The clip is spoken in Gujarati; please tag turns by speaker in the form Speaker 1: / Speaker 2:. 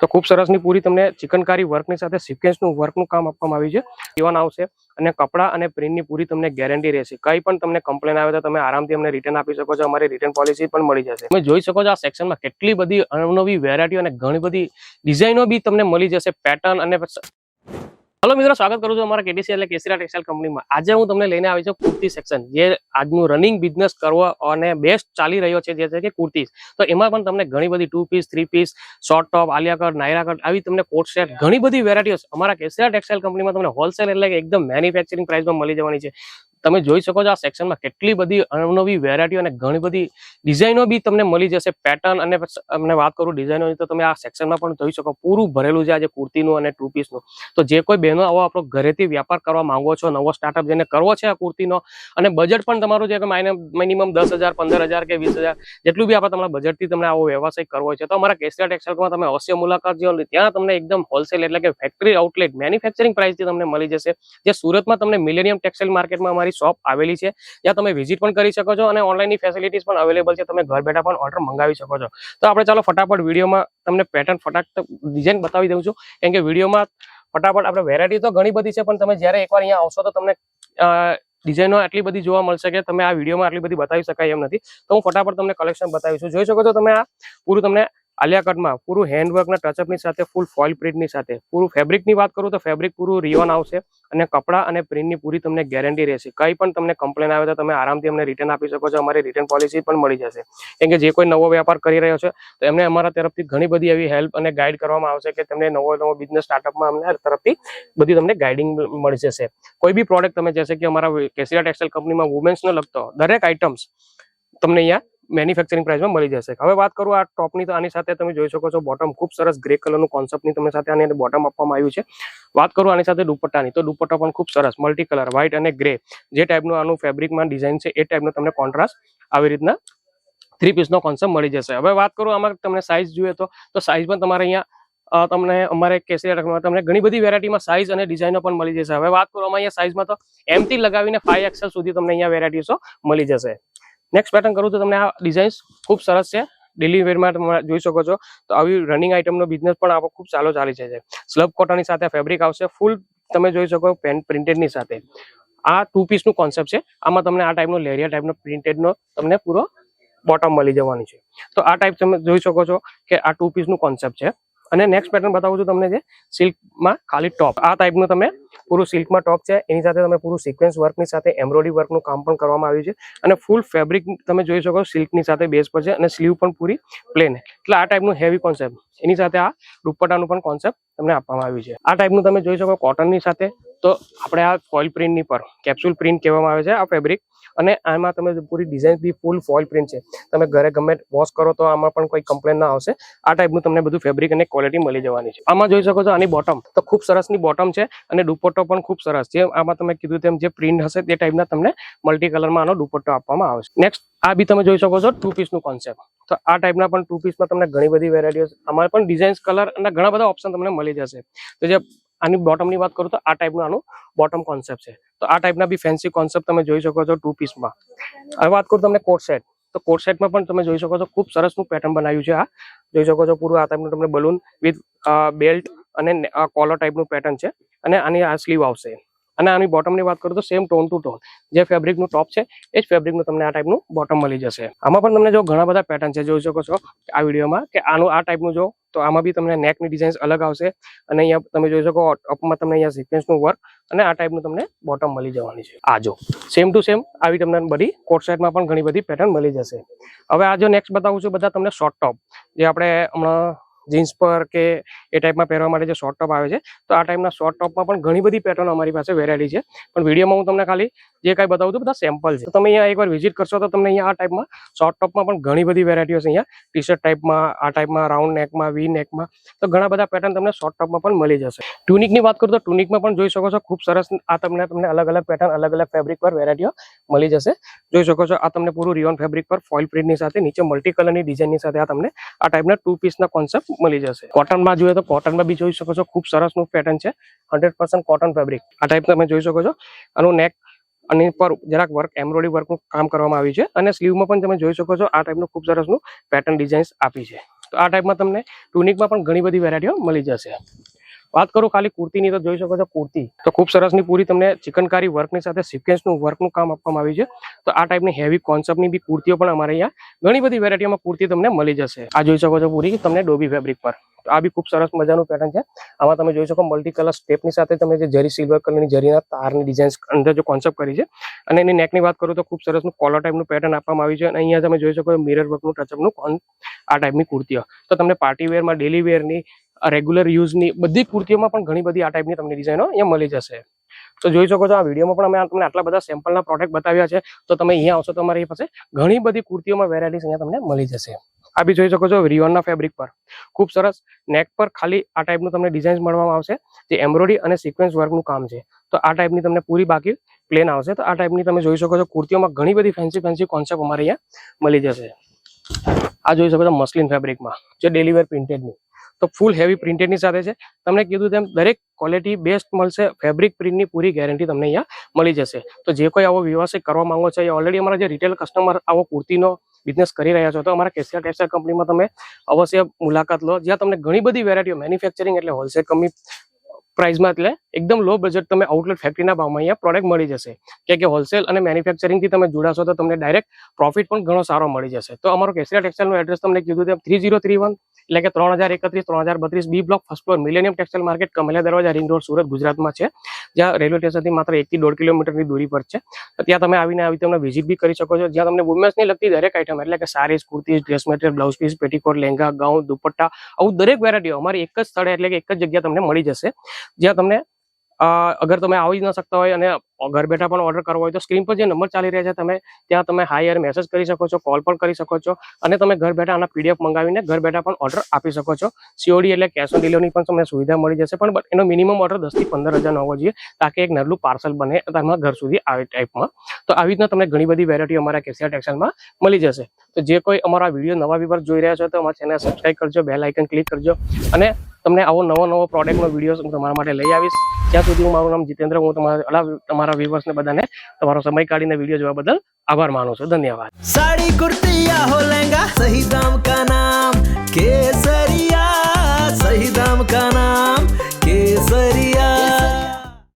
Speaker 1: તો ખૂબ સરસની પૂરી તમને ચિકનકારી વર્કની સાથે સિક્વન્સનું વર્કનું કામ આપવામાં આવ્યું છે. જીવન આવશે અને કપડાં અને પ્રિન્ટની પૂરી તમને ગેરંટી રહેશે. કંઈ પણ તમને કમ્પ્લેન આવે તો તમે આરામથી અમને રિટર્ન આપી શકો છો. અમારી રિટર્ન પોલિસી પણ મળી જશે. તમે જોઈ શકો છો આ સેક્શનમાં કેટલી બધી અવનવી વેરાયટીઓ અને ઘણી બધી ડિઝાઇનો બી તમને મળી જશે. પેટર્ન અને હલો મિત્રો, સ્વાગત કરું છું અમારા કેટીસી એટલે કેસરા ટેક્સટાઇલ કંપનીમાં. આજે હું તમને લઈને આવી છું કુર્તી સેક્શન જે આજનું રનિંગ બિઝનેસ કરવો અને બેસ્ટ ચાલી રહ્યો છે, જે છે કે કુર્તીઝ તો એમાં પણ તમને ઘણી બધી two piece three piece short top Alia cut આવી તમને કોટ સેટ ઘણી બધી વેરાયટીઓ અમારા કેસરા ટેક્સટાઇલ કંપનીમાં તમને હોલસેલ એટલે કે એકદમ મેન્યુફેક્ચરિંગ પ્રાઇસમાં મળી જવાની છે. તમે જોઈ શકો છો આ સેક્શનમાં કેટલી બધી અવનવી વેરાયટીઓ અને ઘણી બધી ડિઝાઇનો બી તમને મળી જશે. પેટર્ન અને અમને વાત કરું ડિઝાઇનોની તો તમે આ સેક્શનમાં પણ જોઈ શકો પૂરું ભરેલું છે આજે કુર્તીનું અને ટુ પીસનું તો જે કોઈ બહેનો આવો આપણો ઘરેથી વ્યાપાર કરવા માંગો છો, નવો સ્ટાર્ટઅપ જેને કરવો છે આ કુર્તીનો, અને બજેટ પણ તમારું છે કે મિનિમમ દસ હજાર, પંદર હજાર કે વીસ હજાર, જેટલું બી આપણે તમારા બજેટથી તમને આવો વ્યવસાય કરવો છે. તો અમારા કેસરા ટેક્સટાઇલમાં તમે અવશ્ય મુલાકાત જો ત્યાં તમને એકદમ હોલસેલ એટલે કે ફેક્ટરી આઉટલેટ મેન્યુફેક્ચરિંગ પ્રાઇસથી તમને મળી જશે. જે સુરતમાં તમને મિલેનિયમ ટેક્સટાઇલ માર્કેટમાં અમારી શોપ આવેલી છે. ત્યાં તમે વિઝિટ પણ કરી શકો છો અને ઓનલાઈનની ફેસિલિટીઝ પણ અવેલેબલ છે. તમે ઘર બેઠા પણ ઓર્ડર મંગાવી શકો છો. તો આપણે ચાલો ફટાફટ વિડીયોમાં તમને પેટર્ન ફટાફટ ડિઝાઇન બતાવી દઉં છું. કેમ કે વિડીયોમાં ફટાફટ આપણે વેરાયટી તો ઘણી બધી છે, પણ તમે જ્યારે એકવાર અહીંયા આવશો તો તમને ડિઝાઇનો આટલી બધી જોવા મળશે કે તમે આ વિડીયોમાં આટલી બધી બતાવી શકાય એમ નથી. તો હું ફટાફટ તમને કલેક્શન બતાવીશું. જોઈ શકો છો તમે આ, પૂરું તમને આલિયા કટમાં પૂરું હેન્ડવર્કના ટચઅપની સાથે ફૂલ ફોઇલ પ્રિન્ટની સાથે. પૂરું ફેબ્રિકની વાત કરું તો ફેબ્રિક પૂરું રિયોન આવશે અને કપડાં અને પ્રિન્ટની પૂરી તમને ગેરંટી રહેશે. કંઈ પણ તમને કમ્પ્લેન આવે તો તમે આરામથી અમને રિટર્ન આપી શકો છો. અમારી રિટર્ન પોલિસી પણ મળી જશે. કેમ કે જે કોઈ નવો વેપાર કરી રહ્યો છે, તો એમને અમારા તરફથી ઘણી બધી એવી હેલ્પ અને ગાઈડ કરવામાં આવશે કે તમને નવો નવો બિઝનેસ સ્ટાર્ટઅપમાં અમને તરફથી બધી તમને ગાઈડિંગ મળી જશે. કોઈ બી પ્રોડક્ટ તમે જશે કે અમારા કેસિયા ટેક્સટાઇલ કંપનીમાં વુમેન્સને લગતો દરેક આઇટમ્સ તમને અહીંયા મેન્યુફેક્ચરિંગ પ્રાઇસમાં મળી જશે. હવે વાત કરું આ ટોપની તો આની સાથે તમે જોઈ શકો છો બોટમ ખૂબ સરસ ગ્રે કલરનું કોન્સેપ્ટની તમે સાથે આની બોટમ આપવામાં આવ્યું છે. વાત કરું આની સાથે દુપટ્ટાની, તો દુપટ્ટા પણ ખૂબ સરસ મલ્ટી કલર વ્હાઇટ અને ગ્રે જે ટાઈપનું આનું ફેબ્રિકમાં ડિઝાઇન છે, એ ટાઈપનો તમને કોન્ટ્રાસ્ટ આવી રીતના થ્રી પીસનો કોન્સેપ્ટ મળી જશે. હવે વાત કરું આમાં તમને સાઇઝ જોઈએ તો તો સાઇઝ પણ તમારે અહીંયા તમને અમારે કેસરી તમને ઘણી બધી વેરાયટીમાં સાઇઝ અને ડિઝાઇનો પણ મળી જશે. હવે વાત કરવામાં અહીંયા સાઇઝમાં તો એમથી લગાવીને ફાઈવ એક્સેલ સુધી તમને અહીંયા વેરાયટીસો મળી જશે. નેક્સ્ટ પેટર્ન કરું તો તમને આ ડિઝાઇન્સ ખૂબ સરસ છે. ડેલી વેરમાં તમે જોઈ શકો છો. તો આવી રનિંગ આઇટમનો બિઝનેસ પણ આપણો ખૂબ ચાલો ચાલી છે. સ્લબ કોટનની સાથે ફેબ્રિક આવશે. ફૂલ તમે જોઈ શકો પેન પ્રિન્ટેડની સાથે. આ ટુ પીસનું કોન્સેપ્ટ છે. આમાં તમને આ ટાઈપનો લેરિયા ટાઈપનો પ્રિન્ટેડનો તમને પૂરો બોટમ મળી જવાની છે. તો આ ટાઈપ તમે જોઈ શકો છો કે આ ટુ પીસનું કોન્સેપ્ટ છે. અને નેક્સ્ટ પેટર્ન બતાવું છું તમને જે સિલ્કમાં ખાલી ટોપ આ ટાઈપનું તમે પૂરું સિલ્કમાં ટોપ છે. એની સાથે તમે પૂરું સિક્વન્સ વર્કની સાથે એમ્બ્રોઇડરી વર્કનું કામ પણ કરવામાં આવ્યું છે. અને ફૂલ ફેબ્રિક તમે જોઈ શકો સિલ્કની સાથે બેઝ પર છે અને સ્લીવ પણ પૂરી પ્લેન એટલે આ ટાઈપનું હેવી કોન્સેપ્ટ એની સાથે આ દુપટ્ટાનું પણ કોન્સેપ્ટ તમને આપવામાં આવ્યું છે. આ ટાઈપનું તમે જોઈ શકો કોટનની સાથે તો આપણે આ ફોઇલ પ્રિન્ટની પર કેપ્સ્યુલ પ્રિન્ટ કહેવામાં આવે છે, આ ફેબ્રિક અને આમાં તમે પૂરી ડિઝાઇન બી ફૂલ ફોઇલ પ્રિન્ટ છે. તમે ઘરે ગમે વોશ કરો તો આમાં પણ કોઈ કમ્પ્લેન ના આવશે. આ ટાઈપનું તમને બધું ફેબ્રિક અને ક્વોલિટી મળી જવાની છે. આમાં જોઈ શકો છો આની બોટમ તો ખૂબ સરસની બોટમ છે અને દુપટ્ટો પણ ખૂબ સરસ છે. આમાં તમે કીધું તેમ જે પ્રિન્ટ હશે તે ટાઈપના તમને મલ્ટી કલરમાં આનો દુપટ્ટો આપવામાં આવશે. નેક્સ્ટ આ બી તમે જોઈ શકો છો ટુ પીસનું કોન્સેપ્ટ તો આ ટાઈપના પણ ટુ પીસમાં તમને ઘણી બધી વેરાયટીઓ આમાં પણ ડિઝાઇન્સ કલર અને ઘણા બધા ઓપ્શન તમને મળી જશે. તો જે આની બોટમની વાત કરું તો આ ટાઈપનું આનું બોટમ કોન્સેપ્ટ છે. તો આ ટાઈપના બી ફેન્સી કોન્સેપ્ટ તમે જોઈ શકો છો ટુ પીસમાં હવે વાત કરું તમને કોટ તો કોટ સેટમાં પણ તમે જોઈ શકો છો ખૂબ સરસનું પેટર્ન બનાવ્યું છે આ. જોઈ શકો છો પૂરું આ ટાઈપનું તમને બલૂન વિથ બેલ્ટ અને કોલર ટાઈપનું પેટર્ન છે. અને આની આ સ્લીવ આવશે. અને આની બોટમની વાત કરું તો સેમ ટોન ટુ ટોન જે ફેબ્રિકનું ટોપ છે, એ જ ફેબ્રિકનું તમને આ ટાઈપનું બોટમ મળી જશે. આમાં પણ તમને જો ઘણા બધા પેટર્ન છે, જોઈ શકો છો આ વિડીયોમાં કે આનું આ ટાઈપનું જો, તો આમાં બી તમને નેકની ડિઝાઇન્સ અલગ આવશે અને અહીંયા તમે જોઈ શકો ટોપમાં તમને અહીંયા સિક્વન્સનું વર્ક અને આ ટાઈપનું તમને બોટમ મળી જવાની છે. આ જો સેમ ટુ સેમ આવી તમને બધી કોટ સાઇડમાં પણ ઘણી બધી પેટર્ન મળી જશે. હવે આ જો નેક્સ્ટ બતાવું છું બધા તમને શોર્ટ ટોપ જે આપણે હમણાં જીન્સ પર કે એ ટાઈપમાં પહેરવા માટે જે શોર્ટ ટોપ આવે છે, તો આ ટાઈપના શોર્ટ ટોપમાં પણ ઘણી બધી પેટર્ન અમારી પાસે વેરાયટી છે. પણ વિડીયોમાં હું તમને ખાલી જે કાંઈ બતાવું છું, બધા સેમ્પલ છે. તમે અહીંયા એકવાર વિઝિટ કરશો તો તમને અહીંયા આ ટાઈપમાં શોર્ટ ટોપમાં પણ ઘણી બધી વેરાયટીઓ છે અહીંયા. ટી શર્ટ ટાઈપમાં આ ટાઈપમાં રાઉન્ડ નેકમાં વી નેકમાં તો ઘણા બધા પેટર્ન તમને શોર્ટ ટોપમાં પણ મળી જશે. ટ્યુનિકની વાત કરું તો ટ્યુનિકમાં પણ જોઈ શકો છો, ખૂબ સરસ આ તમને તમને અલગ અલગ પેટર્ન અલગ અલગ ફેબ્રિક પર વેરાયટીઓ મળી જશે. જોઈ શકો છો, આ તમને પૂરું રિયોન ફેબ્રિક પર ફોઇલ પ્રિન્ટની સાથે, નીચે મલ્ટી કલરની ડિઝાઇનની સાથે આ તમને આ ટાઈપના ટુ પીસના કોન્સેપ્ટ મળી જશે. કોટનમાં જોઈએ તો કોટનમાં બી જોઈ શકો છો, ખૂબ સરસનું પેટર્ન છે. હંડ્રેડ કોટન ફેબ્રિક આ ટાઈપ તમે જોઈ શકો છો. આનું નેક અને પર જરાક વર્ક એમ્બ્રોઇડરી વર્કનું કામ કરવામાં આવ્યું છે. અને સ્લીવમાં પણ તમે જોઈ શકો છો, આ ટાઈપનું ખૂબ સરસનું પેટર્ન ડિઝાઇન્સ આપી છે. તો આ ટાઈપમાં તમને ટુનિકમાં પણ ઘણી બધી વેરાયટીઓ મળી જશે. વાત કરું ખાલી કુર્તીની તો જોઈ શકો છો, કુર્તી. તો ખૂબ સરસની પૂરી તમને ચિકનકારી વર્કની સાથે સિક્વન્સનું વર્કનું કામ આપવામાં આવ્યું છે. તો આ ટાઈપની હેવી કોન્સેપ્ટની બી કુર્તીઓ પણ અમારે અહીંયા ઘણી બધી વેરાયટીમાં કુર્તી તમને મળી જશે. આ જોઈ શકો છો પૂરી તમને ડોબી ફેબ્રિક પર. આ બી ખૂબ સરસ મજાનું પેટર્ન છે. આમાં તમે જોઈ શકો મલ્ટી કલર સ્ટેપની સાથે તમે જે જરી સિલ્વર કલરની જરીના તારની ડિઝાઇન્સ અંદર જો કોન્સેપ્ટ કરી છે. અને એની નેકની વાત કરું તો ખૂબ સરસનું કોલર ટાઈપનું પેટર્ન આપવામાં આવ્યું છે. અને અહીંયા તમે જોઈ શકો મિરર વર્કનું ટચઅપનું આ ટાઈપની કુર્તીઓ. તો તમને પાર્ટી વેરમાં ડેલી વેરની રેગ્યુલર યુઝની બધી કુર્તીઓમાં પણ ઘણી બધી આ ટાઈપની તમને ડિઝાઇનો અહીંયા મળી જશે. તો જોઈ શકો છો આ વિડીયોમાં પણ અમે તમને આટલા બધા સેમ્પલના પ્રોડક્ટ બતાવ્યા છે. તો તમે અહીંયા આવશો તો અમારી પાસે ઘણી બધી કુર્તીઓમાં વેરાયટીઝ અહીંયા તમને મળી જશે. આ બી જોઈ શકો છો રિયોનના ફેબ્રિક પર. ખૂબ સરસ નેક પર ખાલી આ ટાઈપનું તમને ડિઝાઇન મળવામાં આવશે. જે એમ્બ્રોઇડરી અને સિક્વન્સ વર્કનું કામ છે. તો આ ટાઈપની તમને પૂરી બાકી પ્લેન આવશે. તો આ ટાઈપની તમે જોઈ શકો છો કુર્તીઓમાં ઘણી બધી ફેન્સી ફેન્સી કોન્સેપ્ટ અમારે અહીંયા મળી જશે. આ જોઈ શકો છો મસ્લિન ફેબ્રિકમાં જે ડેલિવર પ્રિન્ટેડની તો ફૂલ હેવી પ્રિન્ટેડની સાથે છે. તમને કીધું તેમ દરેક ક્વોલિટી બેસ્ટ મળશે ફેબ્રિક પ્રિન્ટની પૂરી ગેરંટી તમને અહીંયા મળી જશે. તો જે કોઈ આવો વ્યવસાય કરવા માંગો છો, એ ઓલરેડી અમારા જે રિટેલ કસ્ટમર આવો કુર્તીનો બિઝનેસ કરી રહ્યા છો, તો અમારા કેસિયા ટેક્સટાઇલ કંપનીમાં તમે અવશ્ય મુલાકાત લો. જ્યાં તમને ઘણી બધી વેરાયટીઓ મેન્યુફેક્ચરિંગ એટલે હોલસેલ કંપની પ્રાઇસમાં એટલે એકદમ લો બજેટ તમે આઉટલેટ ફેક્ટરીના ભાવમાં અહીંયા પ્રોડક્ટ મળી જશે. કે કે હોલસેલ અને મેન્યુફેક્ચરિંગથી તમે જોડાશો તો તમને ડાયરેક્ટ પ્રોફિટ પણ ઘણો સારો મળી જશે. તો અમારો કેશિયા ટેક્સટાઇલનું એડ્રેસ તમને કીધું તેમ થ્રી ઝીરો થ્રી વન એટલે કે ત્રણ હજાર એકત્રીસ, ત્રણ હજાર બત્રીસ B block first floor millennium textile market Kamaliya Darwaja ring road Surat, ગુજરાતમાં છે. જ્યાં રેલવે સ્ટેશનથી માત્ર એકથી દોઢ કિલોમીટરની દૂરી પર છે. ત્યાં તમે આવીને આવી તમને વિઝિટ બી કરી શકો છો. જ્યાં તમને વુમેન્સની લગતી દરેક આઇટમ એટલે કે sarees kurti dress material blouse piece petticoat lehenga gown dupatta, આવું દરેક વેરાયટીઓ અમારી એક જ સ્થળે એટલે કે એક જ જગ્યા તમને મળી જશે. જ્યાં તમને અગર તમે આવી જ ન શકતા હોય અને ઘર બેઠા પણ ઓર્ડર કરવો હોય તો સ્ક્રીન પર જે નંબર ચાલી રહ્યા છે તમે, ત્યાં તમે હાયર મેસેજ કરી શકો છો કોલ પણ કરી શકો છો અને તમે ઘર બેઠા આના પીડીએફ મંગાવીને ઘર બેઠા પણ ઓર્ડર આપી શકો છો. સીઓડી એટલે કેશ ઓન ડિલિવરી પણ તમને સુવિધા મળી જશે, પણ એનો મિનિમમ ઓર્ડર દસથી પંદર હજાર હોવો જોઈએ તાકે એક નરલું પાર્સલ બને તમારા ઘર સુધી આવે ટાઈપમાં તો આવી રીતના તમને ઘણી બધી વેરાયટી અમારા કેશિયા ટેક્સટાઇલમાં મળી જશે. તો જે કોઈ અમારા વીડિયો નવા વિવર જોઈ રહ્યા છો તો અમારા ચેનલ સબસ્ક્રાઈબ કરજો બેલ આઇકન ક્લિક કરજો અને તમને આવો નવો નવો પ્રોડક્ટનો વીડિયો હું તમારા માટે લઈ આવીશ. ત્યાં સુધી હું મારું નામ જીતેન્દ્ર, હું તમારા તમારા વ્યુવર્સને બધાને તમારો સમય કાઢીને વીડિયો જોવા બદલ આભાર માનું છું. ધન્યવાદ.
Speaker 2: સાડી, કુર્તિયા હો લહેંગા, સહી દામ કા નામ, કેસરિયા, સહી દામ કા નામ